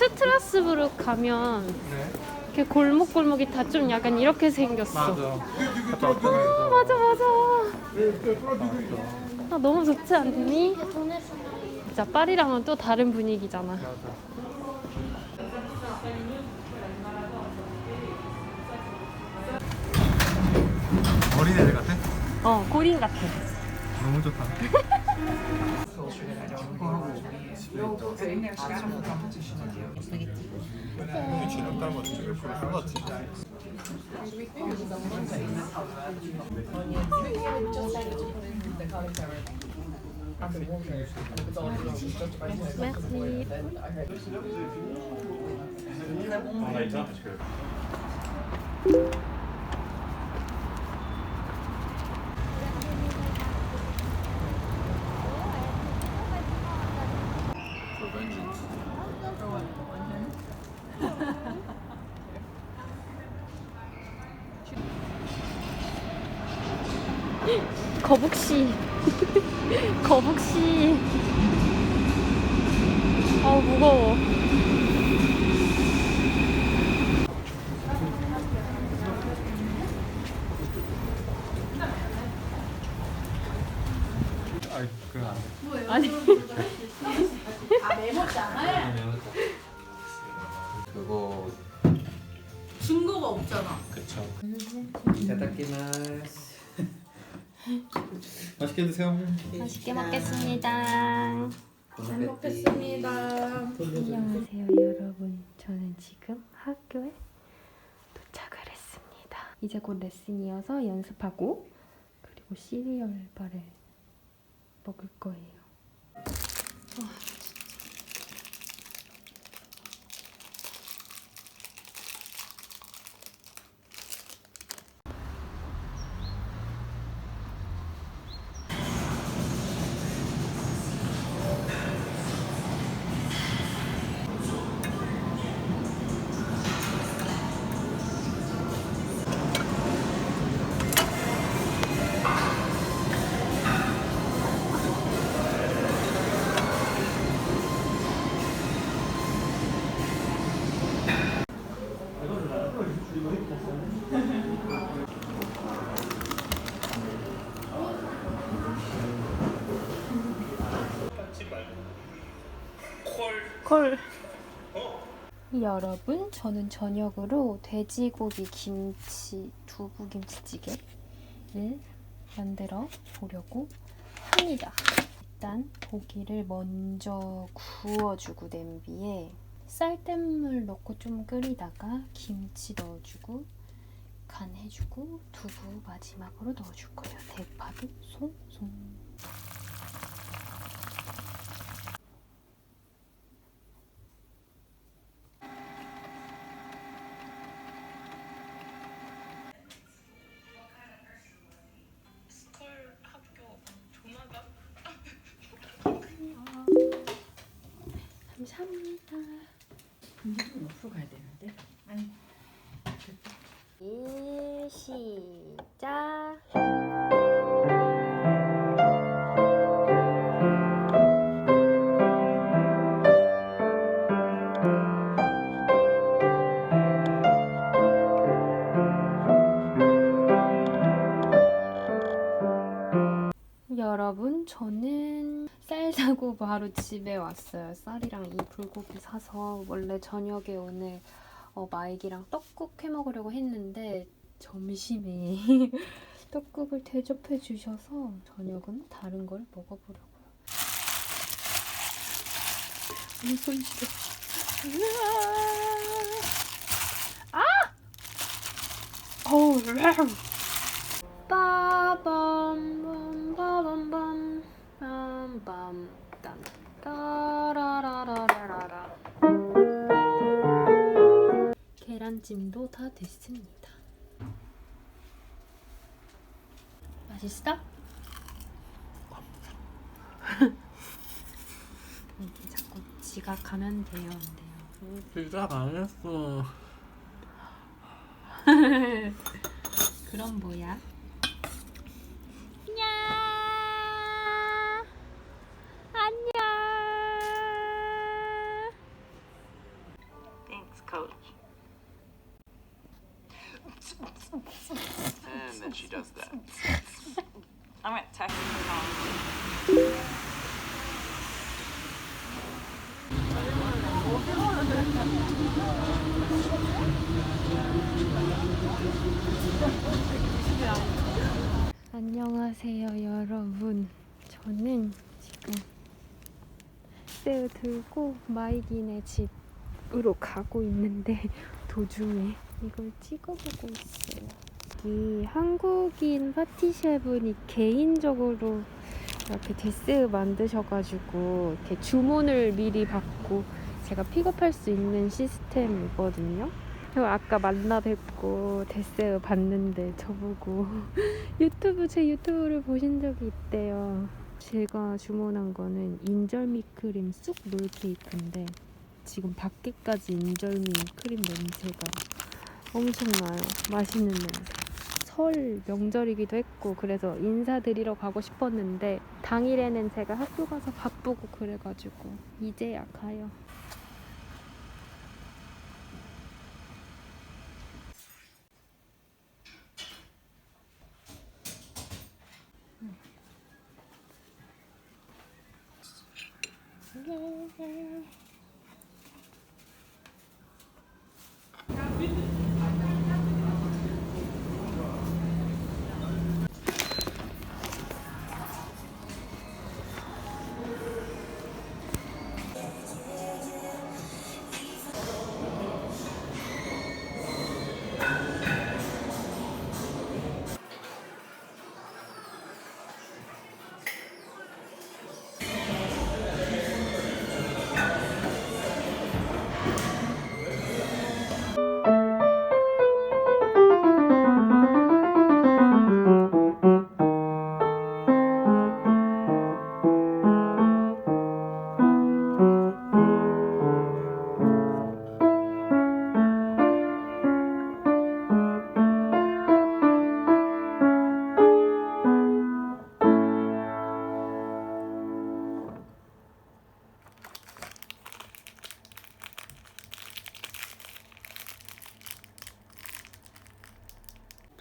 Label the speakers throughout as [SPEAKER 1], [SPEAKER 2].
[SPEAKER 1] 스트라스부르 가면
[SPEAKER 2] 네.
[SPEAKER 1] 이렇게 골목 골목이 다 좀 약간 이렇게 생겼어.
[SPEAKER 2] 맞아. 왔잖아요.
[SPEAKER 1] 맞아 맞아. 아, 너무 좋지 않니? 진짜 파리랑은 또 다른 분위기잖아.
[SPEAKER 2] 맞아. 어린애들 같아?
[SPEAKER 1] 어 고린 같아.
[SPEAKER 2] 너무 좋다. 다는 거 찍을 거 같지?
[SPEAKER 1] merci. 거북씨. 거북씨. 아우 무거워.
[SPEAKER 2] 아이 그건 안 돼.
[SPEAKER 1] 아니
[SPEAKER 2] 그거
[SPEAKER 3] 증거가 없잖아.
[SPEAKER 2] 그쵸.
[SPEAKER 4] いただきます。
[SPEAKER 2] 맛있게 드세요.
[SPEAKER 1] 맛있게 먹겠습니다.
[SPEAKER 3] 잘 먹겠습니다.
[SPEAKER 1] 안녕하세요 여러분. 저는 지금 학교에 도착을 했습니다. 이제 곧 레슨이어서 연습하고 그리고 시리얼 바를 먹을 거예요. 콜. 여러분, 저는 저녁으로 돼지고기 김치 두부 김치찌개를 만들어 보려고 합니다. 일단 고기를 먼저 구워주고 냄비에 쌀뜨물 넣고 좀 끓이다가 김치 넣어주고 간해주고 두부 마지막으로 넣어줄 거예요. 대파도 송송. 시작. 여러분, 저는 쌀 사고 바로 집에 왔어요. 쌀이랑 이 불고기 사서 원래 저녁에 오늘 어, 마이기랑 떡국 해 먹으려고 했는데 점심에 떡국을 대접해 주셔서 저녁은 다른 걸 먹어보려고요. 이 손 시려. 아! 어우, 빠밤 빠밤밤 빰빰 딴 따라라라라라 계란찜도 다 됐습니다. 맛있어? 이렇게 자꾸 지각하면 돼요, 안 돼요?
[SPEAKER 2] 시작 안 했어.
[SPEAKER 1] 그럼 뭐야? 안녕. 안녕.
[SPEAKER 5] Thanks, coach.
[SPEAKER 6] And then she does that.
[SPEAKER 5] I'm gonna text her mom.
[SPEAKER 1] 안녕하세요, 여러분. 저는 지금 새우 들고 마이딘의 집으로 가고 있는데 도중에 이걸 찍어보고 있어요. 이 한국인 파티셰프니 개인적으로 이렇게 데스 만드셔가지고 이렇게 주문을 미리 받고 제가 픽업할 수 있는 시스템이거든요. 아까 만나 뵙고 데스 봤는데 저보고 유튜브 제 유튜브를 보신 적이 있대요. 제가 주문한 거는 인절미 크림 쑥 롤케이크인데 지금 밖에까지 인절미 크림 냄새가 엄청나요. 맛있는 냄새. 설 명절이기도 했고 그래서 인사드리러 가고 싶었는데 당일에는 제가 학교 가서 바쁘고 그래가지고 이제야 가요.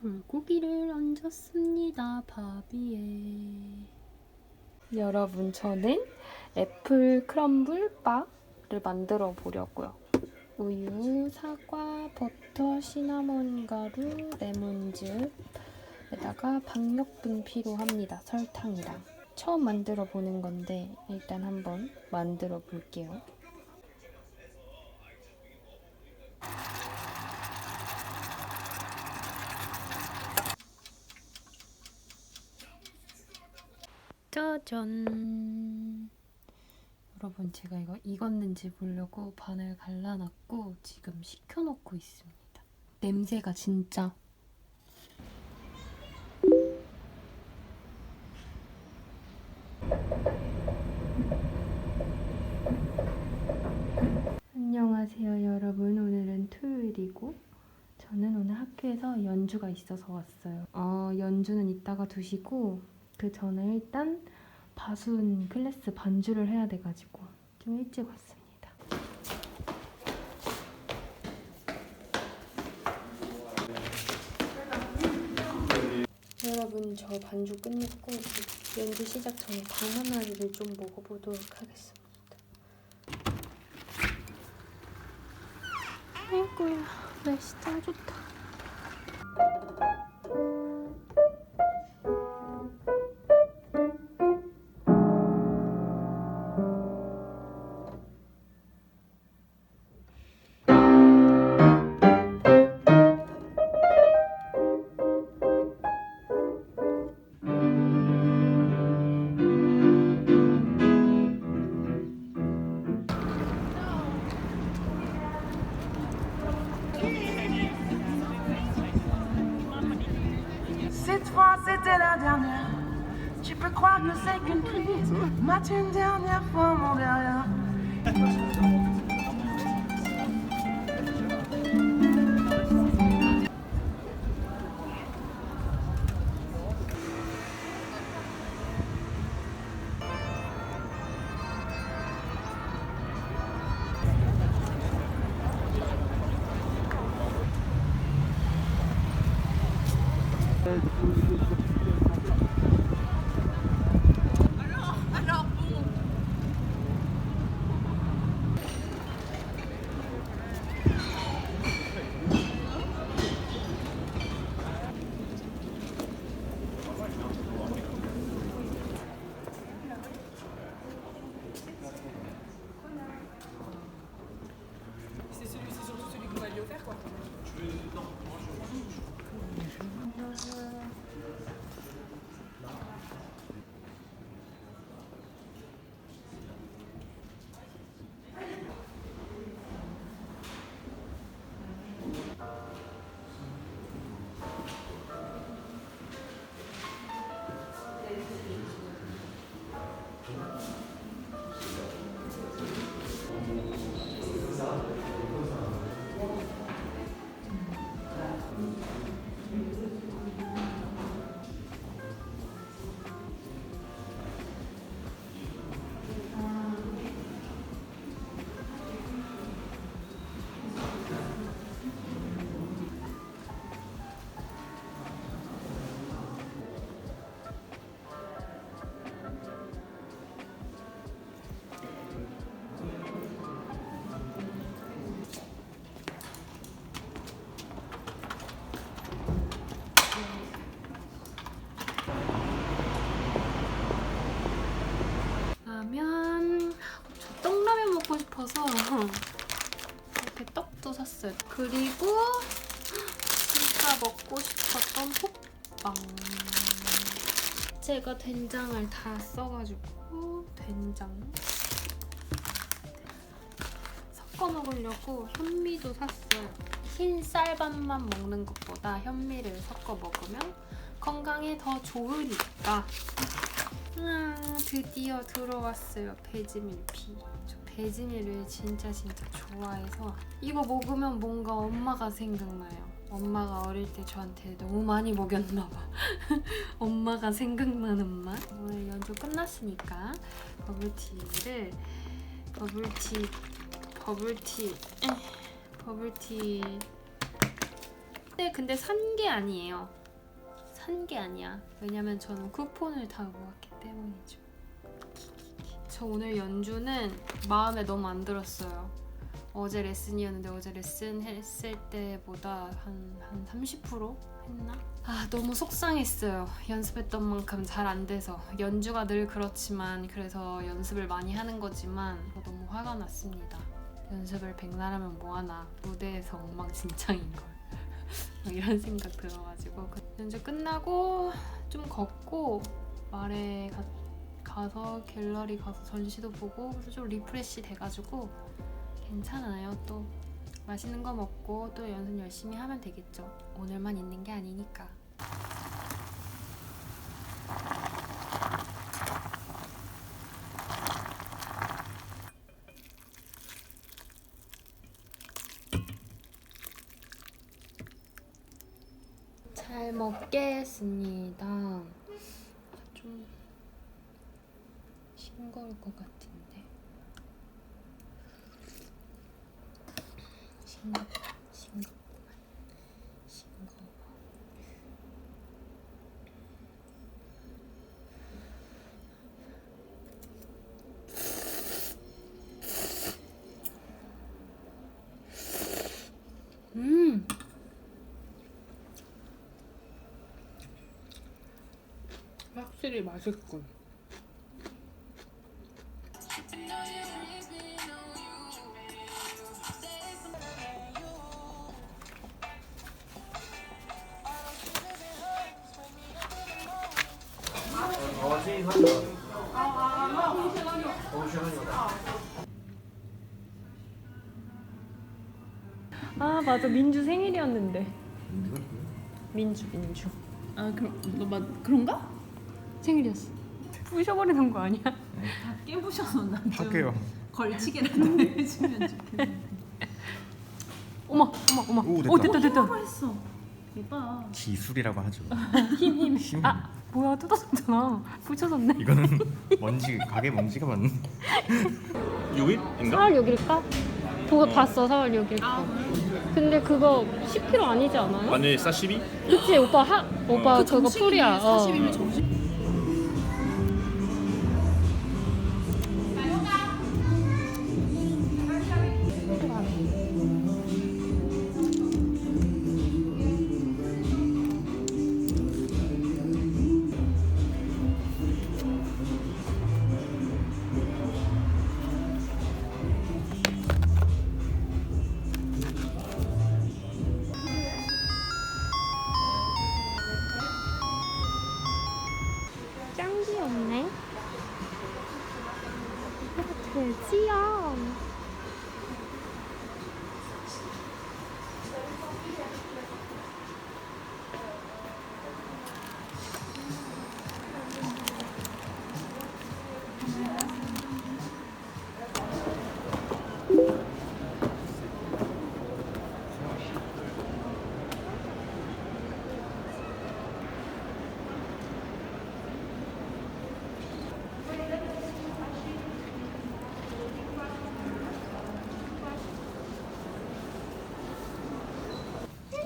[SPEAKER 1] 불고기를 얹었습니다. 밥 위에. 여러분, 저는 애플 크럼블 바를 만들어 보려고요. 우유, 사과, 버터, 시나몬 가루, 레몬즙에다가 박력분 필요합니다. 설탕이랑. 처음 만들어 보는 건데 일단 한번 만들어 볼게요. 짜잔. 제가 이거 익었는지 보려고 반을 갈라놨고 지금 식혀놓고 있습니다. 냄새가 진짜. 안녕하세요 여러분. 오늘은 토요일이고 저는 오늘 학교에서 연주가 있어서 왔어요. 어, 연주는 이따가 두시고 그 전에 일단 바순 클래스 반주를 해야 돼가지고 좀 일찍 왔습니다. 여러분 저 반주 끝냈고 연주 시작 전에 바나나를 좀 먹어보도록 하겠습니다. 아이고야 날씨 짱 좋다.
[SPEAKER 6] Tu peux croire que c'est qu'une crise. M'a-tu une dernière fois mon derrière?
[SPEAKER 1] 라면 샀어요. 그리고 진짜 먹고 싶었던 호빵. 제가 된장을 다 써가지고 된장 섞어 먹으려고 현미도 샀어요. 흰 쌀밥만 먹는 것보다 현미를 섞어 먹으면 건강에 더 좋으니까. 아, 드디어 들어왔어요 배지밀피 저 배지밀을 진짜 진짜 좋아해서 이거 먹으면 뭔가 엄마가 생각나요. 엄마가 어릴 때 저한테 너무 많이 먹였나 봐. 엄마가 생각나는 맛. 오늘 연주 끝났으니까 버블티를 버블티 버블티 에, 버블티. 네, 근데 산 게 아니에요. 산 게 아니야. 왜냐면 저는 쿠폰을 다 모았기 때문이죠. 저 오늘 연주는 마음에 너무 안 들었어요. 어제 레슨이었는데 어제 레슨 했을 때보다 한, 한 30% 했나? 아, 너무 속상했어요. 연습했던 만큼 잘 안 돼서. 연주가 늘 그렇지만 그래서 연습을 많이 하는 거지만 너무 화가 났습니다. 연습을 백날 하면 뭐하나 무대에서 엉망진창인걸. 막 이런 생각 들어가지고 그 연주 끝나고 좀 걷고 말에 가, 가서 갤러리 가서 전시도 보고 그래서 좀 리프레시 돼가지고 괜찮아요. 또 맛있는 거 먹고 또 연습 열심히 하면 되겠죠. 오늘만 있는 게 아니니까. 잘 먹겠습니다. 좀 싱거울 것 같은데. 싱거, 싱겁구만. 싱거워. 음!
[SPEAKER 2] 확실히 맛있군.
[SPEAKER 1] 아 맞아 민주 생일이었는데 민주 민주
[SPEAKER 3] 아 그럼 너 맞, 그런가?
[SPEAKER 1] 생일이었어. 부셔버리는 거 아니야?
[SPEAKER 3] 다 깨부셔서 나좀
[SPEAKER 4] 할게요.
[SPEAKER 3] 걸치기라도 해주면 좋겠는데.
[SPEAKER 1] 어머 어머 어머.
[SPEAKER 4] 오, 됐다.
[SPEAKER 1] 오 됐다 됐다.
[SPEAKER 3] 뭐 했어? 대박.
[SPEAKER 4] 기술이라고 하죠.
[SPEAKER 1] 힘 힘.
[SPEAKER 4] 힘.
[SPEAKER 1] 아 뭐야 뜯어졌잖아. 부셔졌네.
[SPEAKER 4] 이거는 먼지 가게 먼지가 많은.
[SPEAKER 7] 6일인가?
[SPEAKER 1] 4월 6일까? 보고 봤어 4월 6일 거. 근데 그거 10kg 아니지 않아요?
[SPEAKER 7] 완전히 사시미?
[SPEAKER 1] 그치 오빠 하 오빠 그거 풀이야. 어.
[SPEAKER 3] 40이면 정식.
[SPEAKER 1] 돼지야.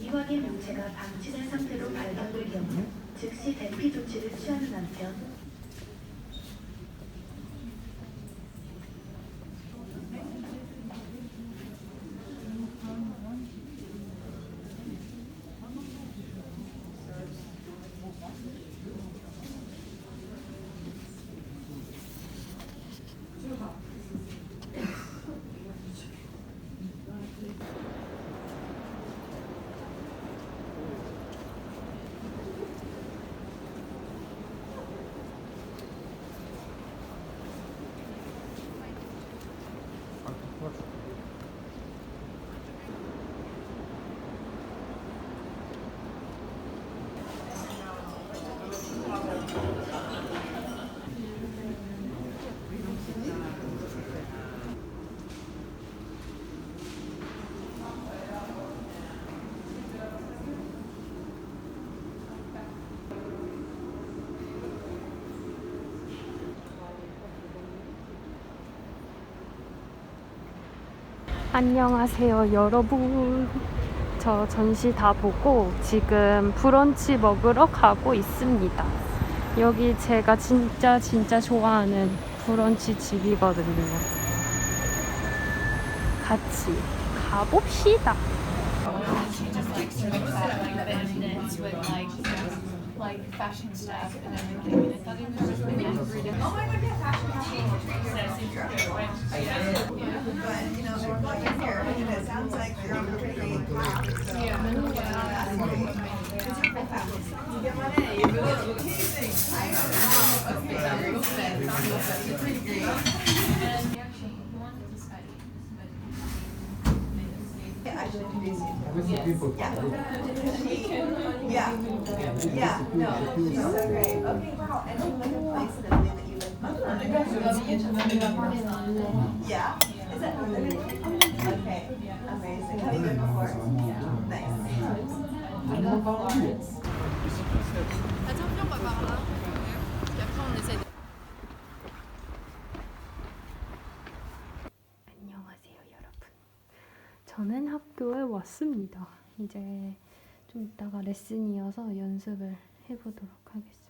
[SPEAKER 8] 이완의 문제가 방치된 상태로 발견될 경우 즉시 대피 조치를 취하는 한편
[SPEAKER 1] 안녕하세요, 여러분. 저 전시 다 보고 지금 브런치 먹으러 가고 있습니다. 여기 제가 진짜 진짜 좋아하는 브런치 집이거든요. 같이 가봅시다. 안녕하세요, 여러분. 저는 학교에 왔습니다. 이제 좀 이따가 레슨이어서 연습을 해보도록 하겠습니다.